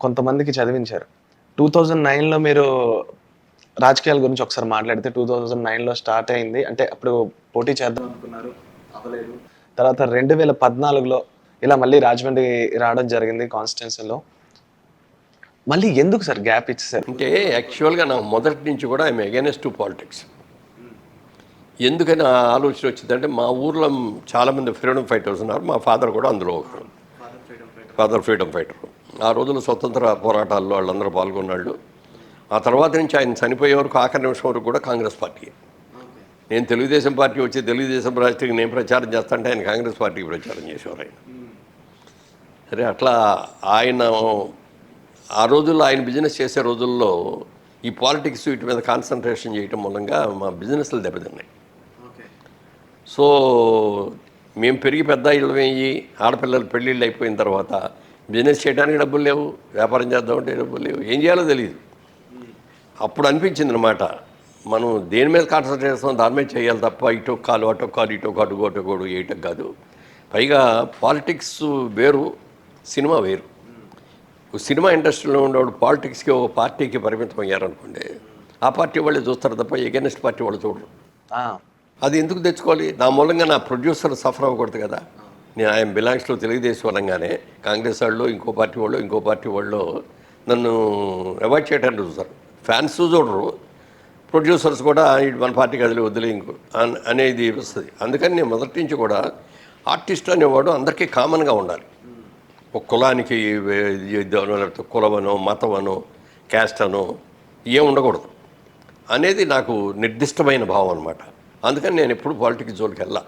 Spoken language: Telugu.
కొంతమందికి చదివించారు. టూ థౌజండ్ నైన్లో మీరు రాజకీయాల గురించి ఒకసారి మాట్లాడితే టూ థౌజండ్ నైన్లో స్టార్ట్ అయింది. అంటే అప్పుడు పోటీ చేద్దాం అనుకున్నారు. అవ్వలేదు. తర్వాత రెండు వేల పద్నాలుగులో ఇలా మళ్ళీ రాజమండ్రి రావడం జరిగింది కాన్స్టిట్యున్సీలో. మళ్ళీ ఎందుకు సార్ గ్యాప్ ఇచ్చేసారు? అంటే యాక్చువల్గా నాకు మొదటి నుంచి కూడా ఐఎమ్ అగేనెస్ట్ టు పాలిటిక్స్. ఎందుకని ఆలోచన వచ్చిందంటే మా ఊర్లో చాలామంది ఫ్రీడమ్ ఫైటర్స్ ఉన్నారు. మా ఫాదర్ కూడా అందులో ఒకరు. Father freedom fighter. ఆ రోజుల్లో స్వతంత్ర పోరాటాల్లో వాళ్ళందరూ పాల్గొన్నాళ్ళు ఆ తర్వాత నుంచి ఆయన చనిపోయే వరకు ఆఖరి నిమిషం వరకు కూడా కాంగ్రెస్ పార్టీ. నేను తెలుగుదేశం పార్టీ వచ్చి తెలుగుదేశం పార్టీకి నేను ప్రచారం చేస్తాంటే ఆయన కాంగ్రెస్ పార్టీకి ప్రచారం చేసేవారు ఆయన. సరే అట్లా ఆయన ఆ రోజుల్లో ఆయన బిజినెస్ చేసే రోజుల్లో ఈ పాలిటిక్స్ వీటి మీద కాన్సన్ట్రేషన్ చేయటం మూలంగా మా బిజినెస్లు దెబ్బతిన్నాయి. సో మేము పెరిగి పెద్ద ఇళ్ళు వేయి ఆడపిల్లలు పెళ్ళిళ్ళు అయిపోయిన తర్వాత బిజినెస్ చేయడానికి డబ్బులు లేవు వ్యాపారం చేద్దామంటే డబ్బులు లేవు. ఏం చేయాలో తెలియదు. అప్పుడు అనిపించింది అనమాట మనం దేని మీద కాన్సన్ట్రేట్ చేస్తాం దాని మీద చేయాలి తప్ప ఇటు కాలు అటు కాలు ఇటు కాటు అటు కోడు ఏటకు కాదు. పైగా పాలిటిక్స్ వేరు సినిమా వేరు. సినిమా ఇండస్ట్రీలో ఉండేవాడు పాలిటిక్స్కి ఒక పార్టీకి పరిమితం అయ్యారనుకోండి ఆ పార్టీ వాళ్ళే చూస్తారు తప్ప ఎగెనెస్ట్ పార్టీ వాళ్ళు చూడరు. అది ఎందుకు తెచ్చుకోవాలి? నా మూలంగా నా ప్రొడ్యూసర్ సఫర్ అవ్వకూడదు కదా. నేను ఆయన బిలాంగ్స్లో తెలుగుదేశం అనగానే కాంగ్రెస్ వాళ్ళు ఇంకో పార్టీ వాళ్ళు ఇంకో పార్టీ వాళ్ళు నన్ను అవాయిడ్ చేయడానికి చూస్తారు ఫ్యాన్స్ చూడరు ప్రొడ్యూసర్స్ కూడా మన పార్టీకి అదిలే వదిలే ఇంకో అనేది వస్తుంది. అందుకని నేను మొదటి నుంచి కూడా ఆర్టిస్ట్ అనేవాడు అందరికీ కామన్గా ఉండాలి. ఒక కులానికి లేకపోతే కులమనో మతమనో క్యాస్ట్ అనో ఏం ఉండకూడదు అనేది నాకు నిర్దిష్టమైన భావం అనమాట అందుకని నేను ఎప్పుడు పాలిటిక్స్ జోలికి వెళ్ళా.